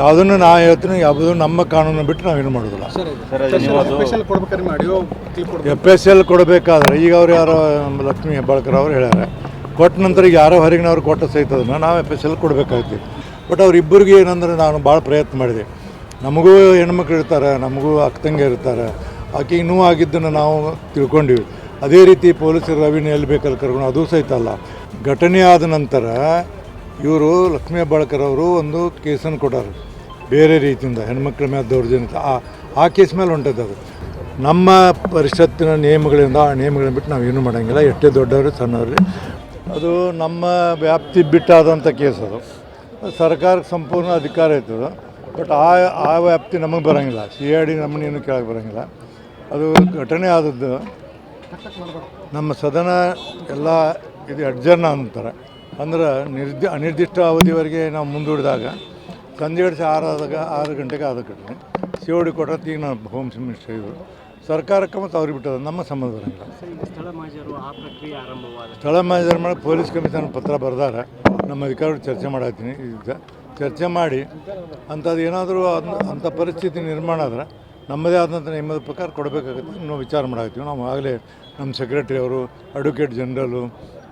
ಯಾವುದನ್ನು ನಾ ಹೇಳ್ತೀನಿ ಯಾವುದು ನಮ್ಮ ಕಾನೂನು ಬಿಟ್ಟು ನಾವೇನು ಮಾಡೋದಿಲ್ಲ. ಸ್ಪೆಷಲ್ ಕೊಡ್ಬೇಕಾದ್ರೆ ಮಾಡಿ ಕ್ಲಿಪ್ ಕೊಡ್ಬೇಕು. ಎಫ್ ಎಸ್ ಎಲ್ ಕೊಡಬೇಕಾದ್ರೆ ಈಗ ಅವ್ರು ಯಾರೋ ನಮ್ಮ ಲಕ್ಷ್ಮೀ ಹೆಬ್ಬಾಳ್ಕರ್ ಅವ್ರು ಹೇಳ್ಯಾರ. ಕೊಟ್ಟ ನಂತರ ಈಗ ಯಾರೋ ಹೊರಗಿನವ್ರು ಕೊಟ್ಟ ಸಹಿತದನ್ನ ನಾವು ಎಫ್ ಎಸ್ ಎಲ್ ಕೊಡಬೇಕಾಗ್ತಿ ಬಟ್ ಅವ್ರಿಬ್ಬರಿಗೆ ಏನಂದ್ರೆ ನಾನು ಭಾಳ ಪ್ರಯತ್ನ ಮಾಡಿದೆ. ನಮಗೂ ಹೆಣ್ಮಕ್ಳು ಇರ್ತಾರೆ ನಮಗೂ ಅಕ್ಕಂಗೆ ಇರ್ತಾರೆ. ಆಕೆಗೆ ನೋವು ಆಗಿದ್ದನ್ನು ನಾವು ತಿಳ್ಕೊಂಡಿವಿ. ಅದೇ ರೀತಿ ಪೊಲೀಸರು ರವಿನ ಎಲ್ಲಿ ಬೇಕಲ್ಲಿ ಕರ್ಕೊಂಡು ಅದು ಸಹಿತ ಅಲ್ಲ. ಘಟನೆ ಆದ ನಂತರ ಇವರು ಲಕ್ಷ್ಮೀ ಹೆಬ್ಬಾಳ್ಕರ್ ಅವರು ಒಂದು ಕೇಸನ್ನು ಕೊಟ್ಟಾರೆ. ಬೇರೆ ರೀತಿಯಿಂದ ಹೆಣ್ಮಕ್ಳ ಮೇಲೆ ದೌರ್ಜನ್ಯ ಆ ಆ ಕೇಸ್ ಮೇಲೆ ಹೊಂಟದ್ದು ಅದು. ನಮ್ಮ ಪರಿಷತ್ತಿನ ನಿಯಮಗಳಿಂದ ಆ ನಿಯಮಗಳನ್ನ ಬಿಟ್ಟು ನಾವು ಏನೂ ಮಾಡೋಂಗಿಲ್ಲ. ಎಷ್ಟೇ ದೊಡ್ಡವರು, ಸಣ್ಣವ್ರಿ. ಅದು ನಮ್ಮ ವ್ಯಾಪ್ತಿ ಬಿಟ್ಟಾದಂಥ ಕೇಸ್ ಅದು. ಸರ್ಕಾರಕ್ಕೆ ಸಂಪೂರ್ಣ ಅಧಿಕಾರ ಇರ್ತದೆ ಬಟ್ ಆ ಆ ವ್ಯಾಪ್ತಿ ನಮಗೆ ಬರೋಂಗಿಲ್ಲ. ಸಿ ಐ ಡಿ ನಮ್ಮನ್ನೇನು ಕೆಳಗೆ ಬರೋಂಗಿಲ್ಲ. ಅದು ಘಟನೆ ಆದದ್ದು ನಮ್ಮ ಸದನ ಎಲ್ಲ ಇದು ಅಡ್ಜರ್ನ ಅಂತಾರೆ ಅಂದ್ರೆ ನಿರ್ದಿ ಅನಿರ್ದಿಷ್ಟ ಅವಧಿವರೆಗೆ ನಾವು ಮುಂದೂಡಿದಾಗ ಸಂಜೆ ಗಡಿಸಿ ಆರು ಆದಾಗ ಆರು ಗಂಟೆಗೆ ಆದ ಘಟನೆ ಸಿ ಓ ಡಿ ಕೊಟ್ಟರೆ ಈಗ ನಾನು ಹೋಮ್ ಮಿನಿಸ್ಟರ್ ಇದ್ದರು ಸರ್ಕಾರಕ್ಕೆ ಮತ್ತು ಅವ್ರಿಗೆ ಬಿಟ್ಟದ ನಮ್ಮ ಸಂಬಂಧ ಬರೋಂಗಿಲ್ಲ ಸ್ಥಳ ಮಾಜರು ಮಾಡಿ ಪೊಲೀಸ್ ಕಮಿಷನ್ ಪತ್ರ ಬರ್ದಾರ. ನಮ್ಮ ಅಧಿಕಾರಿಗಳು ಚರ್ಚೆ ಮಾಡತ್ತೀನಿ ಈಗ ಚರ್ಚೆ ಮಾಡಿ ಅಂಥದ್ದು ಏನಾದರೂ ಅಂಥ ಪರಿಸ್ಥಿತಿ ನಿರ್ಮಾಣ ಆದ್ರೆ ನಮ್ಮದೇ ಆದಂಥ ನಿಮ್ಮದ ಪ್ರಕಾರ ಕೊಡಬೇಕಾಗುತ್ತೆ ನಾವು ವಿಚಾರ ಮಾಡಾಕತ್ತೀವಿ ನಾವು ಆಗಲೇ ನಮ್ಮ ಸೆಕ್ರೆಟ್ರಿ ಅವರು ಅಡ್ವೊಕೇಟ್ ಜನರಲು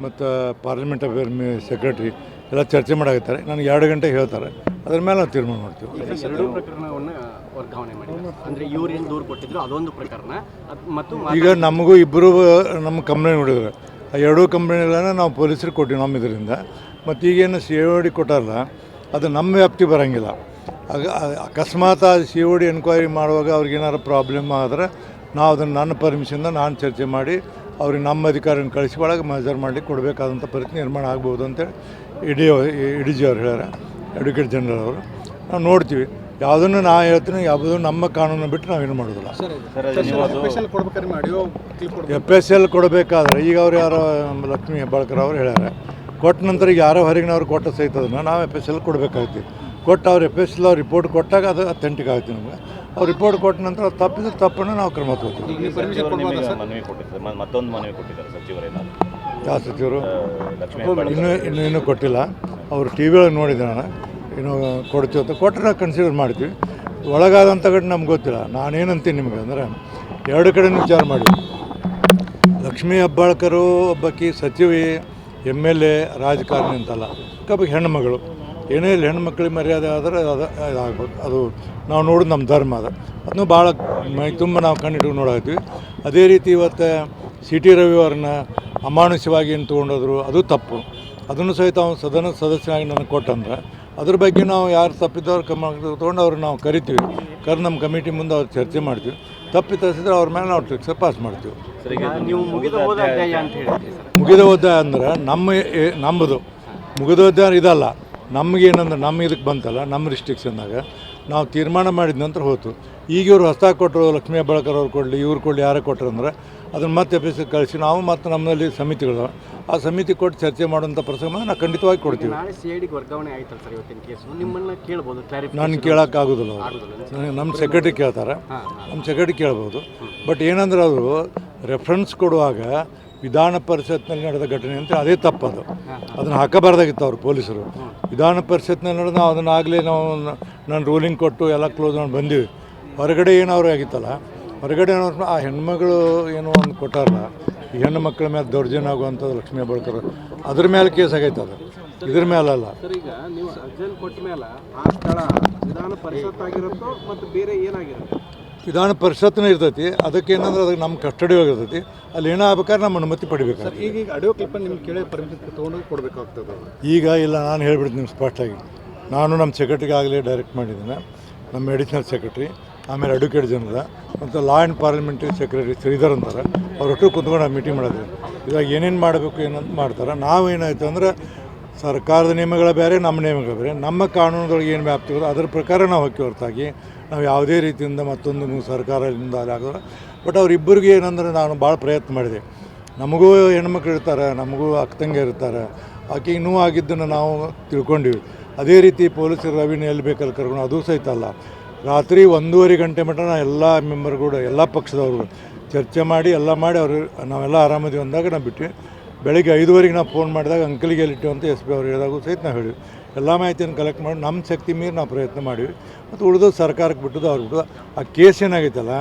ಮತ್ತು ಪಾರ್ಲಿಮೆಂಟ್ ಅಫೇರ್ ಸೆಕ್ರೆಟ್ರಿ ಎಲ್ಲ ಚರ್ಚೆ ಮಾಡಾಕತ್ತಾರೆ. ನನಗೆ ಎರಡು ಗಂಟೆ ಹೇಳ್ತಾರೆ. ಅದ್ರ ಮೇಲೆ ನಾವು ತೀರ್ಮಾನ ಮಾಡ್ತೀವಿ. ಎರಡೂ ಪ್ರಕರಣವನ್ನು ವರ್ಗಾವಣೆ ಮಾಡಿದ್ದಾರೆ ಅಂದ್ರೆ ಇವ್ರು ಏನು ದೂರು ಕೊಟ್ಟಿದ್ರು ಅದೊಂದು ಪ್ರಕರಣ. ಮತ್ತು ಈಗ ನಮಗೂ ಇಬ್ಬರು ನಮ್ಮ ಕಂಪ್ನಿ ಹೊಡಿದ್ರು ಆ ಎರಡೂ ಕಂಪ್ನಿಗಳನ್ನ ನಾವು ಪೊಲೀಸರಿಗೆ ಕೊಟ್ಟಿವಿ ನಮ್ಮ ಇದರಿಂದ. ಮತ್ತು ಈಗೇನು ಸಿ ಓ ಡಿ ಕೊಟ್ಟಾರಲ್ಲ ಅದು ನಮ್ಮ ವ್ಯಾಪ್ತಿ ಬರೋಂಗಿಲ್ಲ. ಆಗ ಅಕಸ್ಮಾತ್ ಆ ಸಿ ಓ ಡಿ ಎನ್ಕ್ವೈರಿ ಮಾಡುವಾಗ ಅವ್ರಿಗೆ ಏನಾರು ಪ್ರಾಬ್ಲಮ್ ಆದರೆ ನಾವು ಅದನ್ನು ನನ್ನ ಪರ್ಮಿಷನ್ದ ನಾನು ಚರ್ಚೆ ಮಾಡಿ ಅವ್ರಿಗೆ ನಮ್ಮ ಅಧಿಕಾರಿನ ಕಳಿಸಿ ಒಳಗೆ ಮೆಜರ್ ಮಾಡಿ ಕೊಡಬೇಕಾದಂಥ ಪರಿಸ್ಥಿತಿ ನಿರ್ಮಾಣ ಆಗ್ಬೋದು ಅಂತೇಳಿ ಇಡಿ ಇಡಿ ಜಿ ಅವ್ರು ಹೇಳ್ಯಾರ. ಅಡ್ವೊಕೇಟ್ ಜನರಲ್ ಅವರು. ನಾವು ನೋಡ್ತೀವಿ. ಯಾವುದನ್ನು ನಾ ಹೇಳ್ತೀನಿ ಯಾವುದು ನಮ್ಮ ಕಾನೂನು ಬಿಟ್ಟು ನಾವೇನು ಮಾಡೋದಿಲ್ಲ. ಸ್ಪೆಷಲ್ ಕೊಡ್ಬೇಕಾದ್ರೆ ಮಾಡಿ ಕ್ಲಿಪ್ ಕೊಡ್ಬೇಕು ಎಫ್ ಎಸ್ ಎಲ್ ಕೊಡಬೇಕಾದ್ರೆ ಈಗ ಅವ್ರು ಯಾರೋ ಲಕ್ಷ್ಮಿ ಹೆಬ್ಬಾಳ್ಕರ್ ಅವರು ಹೇಳ್ಯಾರ. ಕೊಟ್ಟ ನಂತರ ಈಗ ಯಾರೋ ಹೊರಗಿನವ್ರು ಕೊಟ್ಟ ಸಹಿತದನ್ನ ನಾವು ಎಫ್ ಎಸ್ ಎಲ್ ಕೊಡಬೇಕಾಗ್ತಿ. ಕೊಟ್ಟು ಅವ್ರು ಎಫ್ ಎಸ್ ಎಲ್ ಅವ್ರು ರಿಪೋರ್ಟ್ ಕೊಟ್ಟಾಗ ಅದು ಅಥೆಂಟಿಕ್ ಆಗುತ್ತೆ ನಮಗೆ. ಅವ್ರು ರಿಪೋರ್ಟ್ ಕೊಟ್ಟ ನಂತರ ಅದು ತಪ್ಪಿದ್ರೆ ತಪ್ಪನ್ನು ನಾವು ಕ್ರಮ ತಗೋತೀವಿ. ನೀವು ಪರ್ಮಿಷನ್ ಕೊಡ್ಬೋದಾ ಸರ್? ಮನವಿ ಕೊಟ್ಟಿದ್ದಾರೆ. ಮತ್ತೊಂದು ಮನವಿ ಕೊಟ್ಟಿದ್ದಾರೆ ಸಚಿವರೇನ ಯಾವ ಸಚಿವರು ಇನ್ನೂ ಇನ್ನೂ ಇನ್ನೂ ಕೊಟ್ಟಿಲ್ಲ. ಅವರು ಟಿ ವಿ ಒಳಗೆ ನೋಡಿದ್ದೆ ನಾನು. ಇನ್ನೂ ಕೊಡ್ತೀವಿ ಅಂತ. ಕೊಟ್ಟರೆ ಕನ್ಸಿಡರ್ ಮಾಡ್ತೀವಿ. ಒಳಗಾದಂಥ ಕಡೆ ನಮ್ಗೆ ಗೊತ್ತಿಲ್ಲ. ನಾನೇನಂತೀನಿ ನಿಮಗೆ ಅಂದರೆ ಎರಡು ಕಡೆ ವಿಚಾರ ಮಾಡಿ. ಲಕ್ಷ್ಮೀ ಹೆಬ್ಬಾಳ್ಕರು ಒಬ್ಬಾಕಿ ಸಚಿವಿ ಎಂ ಎಲ್ ಎ ರಾಜಕಾರಣಿ ಅಂತಲ್ಲ. ಕಬ್ಬ ಹೆಣ್ಮಗಳು. ಏನೇ ಇಲ್ಲ ಹೆಣ್ಮಕ್ಳಿಗೆ ಮರ್ಯಾದೆ ಆದರೆ ಅದು ಇದಾಗ್ಬೋದು ಅದು ನಾವು ನೋಡೋದು ನಮ್ಮ ಧರ್ಮ ಅದು. ಅದನ್ನು ಭಾಳ ಮೈ ತುಂಬ ನಾವು ಕಣ್ಣಿಟ್ಟು ನೋಡಾಕ್ತೀವಿ ಅದೇ ರೀತಿ ಇವತ್ತು ಸಿ ಟಿ ರವಿ ಅವ್ರನ್ನ ಅಮಾನುಷ್ಯವಾಗಿ ಏನು ತೊಗೊಂಡೋದ್ರು ಅದು ತಪ್ಪು. ಅದನ್ನು ಸಹಿತ ಅವನು ಸದನ ಸದಸ್ಯನಾಗಿ ನನಗೆ ಕೊಟ್ಟಂದ್ರೆ ಅದ್ರ ಬಗ್ಗೆ ನಾವು ಯಾರು ತಪ್ಪಿದ್ದವ್ರು ಕಮ್ಮ ತೊಗೊಂಡು ಅವ್ರನ್ನ ನಾವು ಕರಿತೀವಿ. ಕರ್ ನಮ್ಮ ಕಮಿಟಿ ಮುಂದೆ ಅವ್ರು ಚರ್ಚೆ ಮಾಡ್ತೀವಿ. ತಪ್ಪಿತಸಿದ್ರೆ ಅವ್ರ ಮೇಲೆ ನಾವು ಟ್ರಿಕ್ಸ್ ಪಾಸ್ ಮಾಡ್ತೀವಿ. ನೀವು ಮುಗಿದ ಹೋದ ಒದ್ದಾಯ ಅಂದ್ರೆ ನಮ್ಮ ನಮ್ಮದು ಮುಗಿದ ಒದ್ದಾಯ ಇದಲ್ಲ. ನಮಗೇನಂದ್ರೆ ನಮ್ಮ ಇದಕ್ಕೆ ಬಂತಲ್ಲ ನಮ್ಮ ರಿಸ್ಟ್ರಿಕ್ಷನ್ದಾಗ ನಾವು ತೀರ್ಮಾನ ಮಾಡಿದ ನಂತರ ಹೋಯ್ತು ಈಗ ಇವರು ಹೊಸ್ದಾಗಿ ಕೊಟ್ಟರು ಲಕ್ಷ್ಮೀ ಬಳಕರ್ ಅವ್ರು ಕೊಡಲಿ ಇವ್ರು ಕೊಡಲಿ ಯಾರು ಕೊಟ್ಟರು ಅಂದ್ರೆ ಅದನ್ನು ಮತ್ತೆ ಎಫೀಸಿಗೆ ಕಳಿಸಿ ನಾವು ಮತ್ತು ನಮ್ಮಲ್ಲಿ ಸಮಿತಿಗಳು. ಆ ಸಮಿತಿ ಕೊಟ್ಟು ಚರ್ಚೆ ಮಾಡುವಂಥ ಪ್ರಸಂಗ ನಾನು ಖಂಡಿತವಾಗಿ ಕೊಡ್ತೀವಿ. ನಾನು ಕೇಳೋಕ್ಕಾಗೋದಿಲ್ಲ ಅವರು. ನಮ್ಮ ಸೆಕ್ರೆಟರಿ ಕೇಳ್ತಾರೆ. ನಮ್ಮ ಸೆಕ್ರೆಟರಿ ಕೇಳ್ಬೋದು. ಬಟ್ ಏನಂದ್ರೆ ಅವರು ರೆಫರೆನ್ಸ್ ಕೊಡುವಾಗ ವಿಧಾನ ಪರಿಷತ್ನಲ್ಲಿ ನಡೆದ ಘಟನೆ ಅಂತ ಅದೇ ತಪ್ಪದು. ಅದನ್ನು ಹಾಕಬಾರ್ದಾಗಿತ್ತು ಅವರು ಪೊಲೀಸರು. ವಿಧಾನ ಪರಿಷತ್ನಲ್ಲಿ ನಡೆದ ನಾವು ಅದನ್ನು ಆಗಲೇ ನಾವು ನಾನು ರೂಲಿಂಗ್ ಕೊಟ್ಟು ಎಲ್ಲ ಕ್ಲೋಸ್ ಮಾಡಿ ಬಂದೀವಿ. ಹೊರಗಡೆ ಏನು ಅವ್ರು ಆಗಿತ್ತಲ್ಲ, ಹೊರಗಡೆ ಏನೋ ಆ ಹೆಣ್ಮಗಳು ಏನೋ ಒಂದು ಕೊಟ್ಟಾರಲ್ಲ, ಈ ಹೆಣ್ಣು ಮಕ್ಕಳ ಮೇಲೆ ದೌರ್ಜನ್ಯ ಆಗುವಂಥದ್ದು ಲಕ್ಷ್ಮೀ ಬಳಕರು ಅದ್ರ ಮೇಲೆ ಕೇಸ್ ಆಗೈತೆ ಅದು. ಇದ್ರ ಮೇಲಲ್ಲ. ಅಲ್ಲ ಕೊಟ್ಟ ಮೇಲೆ ಆ ಸ್ಥಳ ವಿಧಾನ ಪರಿಷತ್ ಆಗಿರುತ್ತೋ ಮತ್ತು ಬೇರೆ ಏನಾಗಿರುತ್ತೆ? ವಿಧಾನ ಪರಿಷತ್ನೂ ಇರ್ತೈತಿ. ಅದಕ್ಕೆ ಏನಂದ್ರೆ ಅದಕ್ಕೆ ನಮ್ಮ ಕಸ್ಟಡಿ ಇರ್ತೈತಿ. ಅಲ್ಲಿ ಏನೋ ಆಗ್ಬೇಕಾದ್ರೆ ನಮ್ಮ ಅನುಮತಿ ಪಡಿಬೇಕು ಈಗ ಈಗ ಆಡಿಯೋ ಕ್ಲಿಪ್ ನಿಮ್ಗೆ ಕೇಳಿ ಪರ್ಮಿಷನ್ ತೊಗೊಂಡು ಕೊಡಬೇಕಾಗ್ತದೆ ಈಗ ಇಲ್ಲ ನಾನು ಹೇಳ್ಬಿಡ್ತೀನಿ ಸ್ಪಷ್ಟವಾಗಿ ನಾನು ನಮ್ಮ ಸೆಕ್ರೆಟ್ರಿಗೆ ಆಗಲೇ ಡೈರೆಕ್ಟ್ ಮಾಡಿದ್ದೇನೆ. ನಮ್ಮ ಅಡಿಷನಲ್ ಸೆಕ್ರೆಟ್ರಿ ಆಮೇಲೆ ಅಡ್ವೊಕೇಟ್ ಜನರ ಮತ್ತು law and parliamentary secretary Shridhar ಅಂತಾರೆ. ಅವರೊಟ್ಟು ಕುತ್ಕೊಂಡು ಮೀಟಿಂಗ್ ಮಾಡಿದ್ರು ಇವಾಗ ಏನೇನು ಮಾಡಬೇಕು ಏನಂತ ಮಾಡ್ತಾರೆ. ನಾವು ಏನಾಯ್ತು ಅಂದ್ರೆ ಸರ್ಕಾರದ ನಿಯಮಗಳ ಬೇರೆ ನಮ್ಮ ನಿಯಮಗಳ ಬೇರೆ. ನಮ್ಮ ಕಾನೂನುಗಳಿಗೆ ಏನು ವ್ಯಾಪ್ತಿ ಅದರ ಅದ್ರ ಪ್ರಕಾರ ನಾವು ಹೋಗಿ ಹೊರತಾಗಿ ನಾವು ಯಾವುದೇ ರೀತಿಯಿಂದ ಮತ್ತೊಂದು ಸರ್ಕಾರದಿಂದ ಆಗೋದು ಬಟ್ ಅವರಿಬ್ಬರಿಗೆ ಏನಂದ್ರೆ ನಾನು ಭಾಳ ಪ್ರಯತ್ನ ಮಾಡಿದೆ. ನಮಗೂ ಹೆಣ್ಮಕ್ಳು ಇರ್ತಾರೆ, ನಮಗೂ ಅಕ್ಕಂಗೆ ಇರ್ತಾರೆ. ಆಕೆ ಇನ್ನೂ ಆಗಿದ್ದನ್ನು ನಾವು ತಿಳ್ಕೊಂಡಿವಿ. ಅದೇ ರೀತಿ ಪೊಲೀಸರು ರವಿನ ಎಲ್ಲಿ ಬೇಕಲ್ಲಿ ಕರ್ಕೊಂಡು ಅದು ಸಹಿತ ಅಲ್ಲ. ರಾತ್ರಿ ಒಂದೂವರೆ ಗಂಟೆ ಮಟ್ಟ ನಾ ಎಲ್ಲ ಮೆಂಬರ್ಗಳು ಎಲ್ಲ ಪಕ್ಷದವರು ಚರ್ಚೆ ಮಾಡಿ, ಎಲ್ಲ ಮಾಡಿ ಅವರು ನಾವೆಲ್ಲ ಆರಾಮದಿ ಅಂದಾಗ ನಾವು ಬಿಟ್ವಿ. ಬೆಳಗ್ಗೆ ಐದುವರೆಗೆ ನಾವು ಫೋನ್ ಮಾಡಿದಾಗ ಅಂಕಲಿಗೆ ಎಲ್ಲಿಟ್ಟು ಅಂತ ಎಸ್ ಪಿ ಅವ್ರು ಹೇಳಿದಾಗೂ ಸಹಿತ ನಾವು ಹೇಳಿವಿ ಎಲ್ಲ ಮಾಹಿತಿಯನ್ನು ಕಲೆಕ್ಟ್ ಮಾಡಿ ನಮ್ಮ ಶಕ್ತಿ ಮೀರಿ ನಾವು ಪ್ರಯತ್ನ ಮಾಡಿವಿ. ಮತ್ತು ಉಳಿದು ಸರ್ಕಾರಕ್ಕೆ ಬಿಟ್ಟದ್ದು ಅವ್ರು ಬಿಟ್ಟದ್ದು. ಆ ಕೇಸ್ ಏನಾಗೈತಲ್ಲ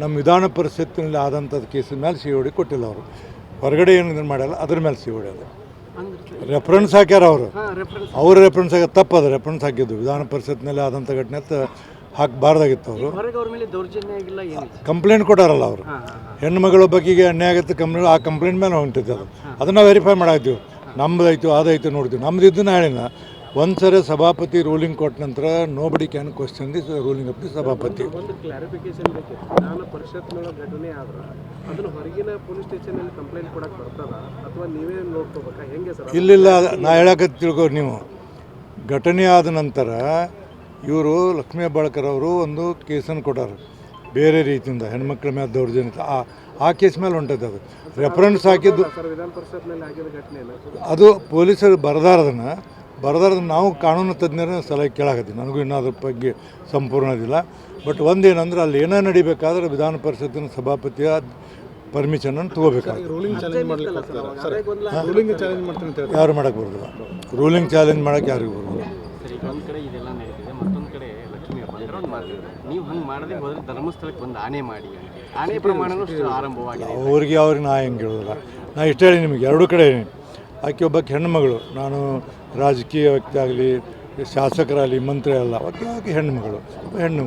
ನಮ್ಮ ವಿಧಾನ ಪರಿಷತ್ತಿನಲ್ಲಿ ಆದಂಥದ್ದು ಕೇಸಿನ ಮೇಲೆ ಸಿ ಓಡಿ ಕೊಟ್ಟಿಲ್ಲ ಅವರು. ಹೊರಗಡೆ ಏನು ಇದನ್ನು ಮಾಡಲ್ಲ ಅದ್ರ ಮೇಲೆ ಸಿ ಓಡಿ ಅದು. ರೆಫರೆನ್ಸ್ ಹಾಕ್ಯಾರ ಅವರು. ಅವ್ರ ರೆಫರೆನ್ಸ್ ಆಗ ತಪ್ಪದು ರೆಫರೆನ್ಸ್ ಹಾಕಿದ್ದು. ವಿಧಾನ ಪರಿಷತ್ನಲ್ಲಿ ಆದಂಥ ಘಟನೆ ಹಾಕಬಾರ್ದಾಗಿತ್ತು ಅವರು. ಕಂಪ್ಲೇಂಟ್ ಕೊಟ್ಟಾರಲ್ಲ ಅವರು. ಹೆಣ್ಣು ಮಗಳ ಬಗ್ಗೆ ಬಗ್ಗೆಗೆ ಅನ್ಯಾಯ ಆಗುತ್ತೆ ಕಂಪ್ಲೇಂಟ್ ಆ ಕಂಪ್ಲೇಂಟ್ ಮೇಲೆ ಹೊಂಟಿದ್ದು ಅದು. ಅದನ್ನು ವೆರಿಫೈ ಮಾಡಾಕ್ತೀವಿ ನಮ್ಮದೈತು ಅದಾಯ್ತು ನೋಡ್ತೀವಿ. ನಮ್ದು ಇದ್ದು ಹೇಳಿನ ಒಂದು ಸರಿ ಸಭಾಪತಿ ರೂಲಿಂಗ್ ಕೊಟ್ಟ ನಂತರ nobody can question the ruling of the ಸಭಾಪತಿ. ಒಂದು ಕ್ಲಾರಿಫಿಕೇಶನ್ ಬೇಕಿತ್ತು. ವಿಧಾನ ಪರಿಷತ್ನೊಳಗೆ ಘಟನೆ ಆದ್ರೆ ಅದನ್ನ ಹೊರಗಿನ ಪೊಲೀಸ್ ಸ್ಟೇಷನಲ್ಲಿ ಕಂಪ್ಲೇಂಟ್ ಕೊಡಕ್ಕೆ ಬರ್ತದ ಅಥವಾ ನೀವೇ ನೋಡ್ಕೋಬೇಕಾ? ಹೆಂಗೆ ಸರ್ ಇಲ್ಲಿಲ್ಲ ನಾ ಹೇಳಕ್ಕೆ ತಿಳ್ಕೊ ನೀವು. ಘಟನೆ ಆದ ನಂತರ ಇವರು ಲಕ್ಷ್ಮೀ ಹೆಬ್ಬಾಳ್ಕರ್ ಅವರು ಒಂದು ಕೇಸನ್ನು ಕೊಟ್ಟಾರ. ಬೇರೆ ರೀತಿಯಿಂದ ಹೆಣ್ಮಕ್ಳ ಮೇಲೆ ದೌರ್ಜನ್ಯ ಆ ಆ ಕೇಸ್ ಮೇಲೆ ಹೊಂಟೈತೆ ಅದು. ರೆಫರೆನ್ಸ್ ಹಾಕಿದ್ದು ಅದು ಪೊಲೀಸರು ಬರದಾರದನ್ನು ಬರದಾರದ ನಾವು ಕಾನೂನು ತಜ್ಞರ ಸಲಹೆ ಕೇಳಾಕತ್ತೀವಿ. ನನಗೂ ಇನ್ನೂ ಅದ್ರ ಬಗ್ಗೆ ಸಂಪೂರ್ಣ ಇದಿಲ್ಲ. ಬಟ್ ಒಂದೇನಂದ್ರೆ ಅಲ್ಲಿ ಏನೋ ನಡಿಬೇಕಾದ್ರೆ ವಿಧಾನ ಪರಿಷತ್ತಿನ ಸಭಾಪತಿಯ ಪರ್ಮಿಷನನ್ನು ಅನ್ನು ತಗೋಬೇಕಾಗುತ್ತೆ ಚಾಲೆಂಜ್ ಮಾಡ್ಲಿಕ್ಕೆ ಆಗ್ತದ ಸರ್ ರೂಲಿಂಗ್ ಚಾಲೆಂಜ್ ಮಾಡ್ತೀನಿ ಅಂತ ಹೇಳ್ತಾರೆ. ಯಾರು ಮಾಡಕ್ಕೆ ಬರೋದಿಲ್ಲ. ರೂಲಿಂಗ್ ಚಾಲೆಂಜ್ ಮಾಡೋಕ್ಕೆ ಯಾರಿಗೂ ಬರೋದಿಲ್ಲ. ಅವರಿಗೆ ಒಂದು ಕಡೆ ಇದೆಲ್ಲ ನಡೀತಿದೆ ಮತ್ತೊಂದು ಕಡೆ ಲಕ್ಷ್ಮೀ ಹೆಬ್ಬಾಳ್ಕರ್ ನೀವು ಹಂಗೆ ಮಾಡದೆ ಹೋದ್ರೆ ಧರ್ಮಸ್ಥಳಕ್ಕೆ ಒಂದು ಆನೆ ಮಾಡಿ ಅಂತ ಪ್ರಮಾಣನೂ ಅಷ್ಟು ಆರಂಭವಾಗಿದೆ. ಅವ್ರಿಗೆ ಅವ್ರಿಗೆ ನಾ ಹೆಂಗೆ ಹೇಳೋದಿಲ್ಲ. ನಾ ಇಷ್ಟ ಹೇಳಿ ನಿಮಗೆ ಎರಡೂ ಕಡೆ. ಆಕೆ ಒಬ್ಬಕ್ಕೆ ಹೆಣ್ಣುಮಗಳು ನಾನು ರಾಜಕೀಯ ವ್ಯಕ್ತಿ ಆಗಲಿ, ಶಾಸಕರಾಗಲಿ, ಮಂತ್ರಿ ಅಲ್ಲ, ಆಕೆ ಆಕೆ ಒಬ್ಬ ಹೆಣ್ಣು.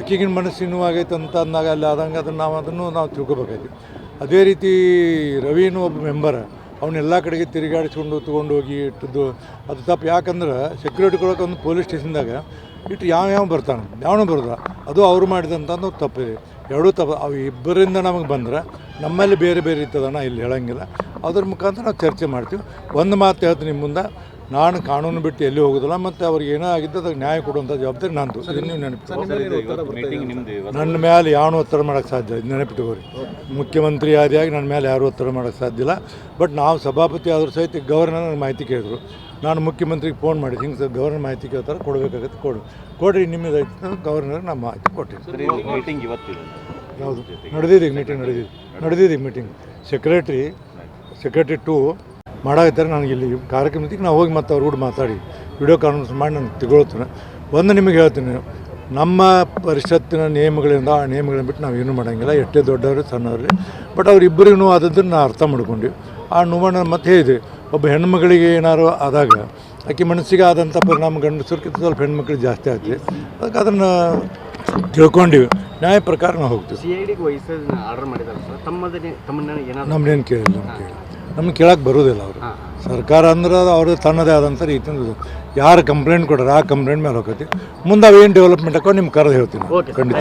ಆಕೆಗಿನ ಮನಸ್ಸು ಇನ್ನೂ ಆಗೈತೆ ಅಂತ ಅಂದಾಗ ಅಲ್ಲಿ ಆದಂಗೆ ಅದನ್ನು ನಾವು ಅದನ್ನು ನಾವು ತಿಳ್ಕೊಬೇಕಾಯ್ತು. ಅದೇ ರೀತಿ ರವಿನೂ ಒಬ್ಬ ಮೆಂಬರ್ ಅವನ್ನೆಲ್ಲ ಕಡೆಗೆ ತಿರುಗಾಡಿಸ್ಕೊಂಡು, ತೊಗೊಂಡು ಹೋಗಿ ಇಟ್ಟದ್ದು. ಅದು ತಪ್ಪು. ಯಾಕಂದ್ರೆ ಸೆಕ್ಯೂರಿಟಿ ಕೊಡೋಕೆ ಒಂದು ಪೊಲೀಸ್ ಸ್ಟೇಷನ್ದಾಗ ಇಟ್ಟು ಯಾವ ಯಾವ ಬರ್ತಾನೆ, ಯಾವನೂ ಬರೋದ. ಅದು ಅವ್ರು ಮಾಡಿದಂಥ ತಪ್ಪಿದೆ ಎರಡೂ ತಪ್ಪು ಅವು ಇಬ್ಬರಿಂದ ನಮಗೆ ಬಂದ್ರೆ ನಮ್ಮಲ್ಲಿ ಬೇರೆ ಬೇರೆ ಇರ್ತದಣ್ಣ ಇಲ್ಲಿ ಹೇಳಂಗಿಲ್ಲ. ಅದ್ರ ಮುಖಾಂತರ ನಾವು ಚರ್ಚೆ ಮಾಡ್ತೀವಿ. ಒಂದು ಮಾತು ಹೇಳ್ತೀನಿ ನಿಮ್ಮ ಮುಂದೆ. ನಾನು ಕಾನೂನು ಬಿಟ್ಟು ಎಲ್ಲಿ ಹೋಗೋದಿಲ್ಲ ಮತ್ತು ಅವ್ರಿಗೆ ಏನೋ ಆಗಿದ್ದು ಅದಕ್ಕೆ ನ್ಯಾಯ ಕೊಡುವಂಥ ಜವಾಬ್ದಾರಿ ನಂದು. ಇದನ್ನು ನೀವು ನೆನಪು ಮೀಟಿಂಗ್ ನಿಮ್ದು ಇವತ್ತು. ನನ್ನ ಮೇಲೆ ಯಾರು ಒತ್ತಡ ಮಾಡೋಕ್ಕೆ ಸಾಧ್ಯ ಇದು ನೆನಪಿಟ್ಟುಕೋರಿ ಮುಖ್ಯಮಂತ್ರಿ ಆದಿಯಾಗಿ ನನ್ನ ಮೇಲೆ ಯಾರೂ ಒತ್ತಡ ಮಾಡೋಕ್ಕೆ ಸಾಧ್ಯ ಇಲ್ಲ. ಬಟ್ ನಾವು ಸಭಾಪತಿ ಆದರೂ ಸಹಿತ ಗವರ್ನರ್ ನನಗೆ ಮಾಹಿತಿ ಕೇಳಿದ್ರು. ನಾನು ಮುಖ್ಯಮಂತ್ರಿಗೆ ಫೋನ್ ಮಾಡಿ ಹಿಂಗೆ ಸರ್ ಗವರ್ನರ್ ಮಾಹಿತಿ ಕೇಳ್ತಾರೆ ಕೊಡಬೇಕಾಗತ್ತೆ ಕೊಡು. ಕೊಡ್ರಿ ನಿಮ್ಮದಾಯ್ತು ಗವರ್ನರ್ ನಮ್ಮ ಮಾಹಿತಿ ಕೊಟ್ಟಿದ್ದೆ. ಮೀಟಿಂಗ್ ಇವತ್ತಿದೆ. ಯಾವುದು ನಡೆದಿದೆ ಮೀಟಿಂಗ್ ನಡೆದಿದೆ. ನಡೆದಿದೆ ಮೀಟಿಂಗ್ ಸೆಕ್ರೆಟ್ರಿ ಸೆಕ್ರೆಟ್ರಿ ಟು ಮಾಡಾಕತ್ತಾರೆ. ನನಗೆ ಇಲ್ಲಿ ಕಾರ್ಯಕ್ರಮಕ್ಕೆ ನಾವು ಹೋಗಿ ಮತ್ತೆ ಅವ್ರ ಕೂಡ ಮಾತಾಡಿ. ವಿಡಿಯೋ ಕಾನ್ಫರೆನ್ಸ್ ಮಾಡಿ ನಾನು ತಗೊಳ್ತೇನೆ. ಒಂದು ನಿಮಗೆ ಹೇಳ್ತೀನಿ. ನಮ್ಮ ಪರಿಷತ್ತಿನ ನಿಯಮಗಳಿಂದ ಆ ನಿಯಮಗಳನ್ನ ಬಿಟ್ಟು ನಾವು ಏನು ಮಾಡೋಂಗಿಲ್ಲ. ಎಷ್ಟೇ ದೊಡ್ಡವರು ಸಣ್ಣವ್ರಿ. ಬಟ್ ಅವ್ರಿಬ್ಬರಿಗೂ ನೋವು ಆದದ್ದನ್ನು ನಾನು ಅರ್ಥ ಮಾಡ್ಕೊಂಡ್ವಿ. ಆ ನೋವನ್ನು ಮತ್ತೆ ಹೇಳಿದೆ. ಒಬ್ಬ ಹೆಣ್ಮಗಳಿಗೆ ಏನಾದ್ರು ಆದಾಗ ಆಕೆ ಮನಸ್ಸಿಗೆ ಆದಂಥ ಪರಿಣಾಮ ಗಂಡಸರ್ಕಿಂತ ಸ್ವಲ್ಪ ಹೆಣ್ಮಕ್ಳಿಗೆ ಜಾಸ್ತಿ ಆಗ್ತದೆ ಅದಕ್ಕೆ ಅದನ್ನು ತಿಳ್ಕೊಂಡಿವಿ. ನ್ಯಾಯ ಪ್ರಕಾರ ನಾವು ಹೋಗ್ತೀವಿ. ನಮ್ದೇನು ಕೇಳಿಲ್ಲ ನಮ್ಗೆ ಕೇಳಿ ನಮ್ಗೆ ಕೇಳಕ್ಕೆ ಬರೋದಿಲ್ಲ ಅವರು. ಸರ್ಕಾರ ಅಂದ್ರೆ ಅವರು ತನ್ನದೇ ಆದಂಥ ರೀತಿಯಿಂದ ಯಾರು ಕಂಪ್ಲೇಂಟ್ ಕೊಡೋರು ಆ ಕಂಪ್ಲೇಂಟ್ ಮೇಲೆ ಹೋಗತಿ ಮುಂದೆ ಅವೇನು ಡೆವಲಪ್ಮೆಂಟ್ ಹಾಕೋ ನಿಮ್ಗೆ ಕರೆದು ಹೇಳ್ತೀನಿ ಖಂಡಿತ.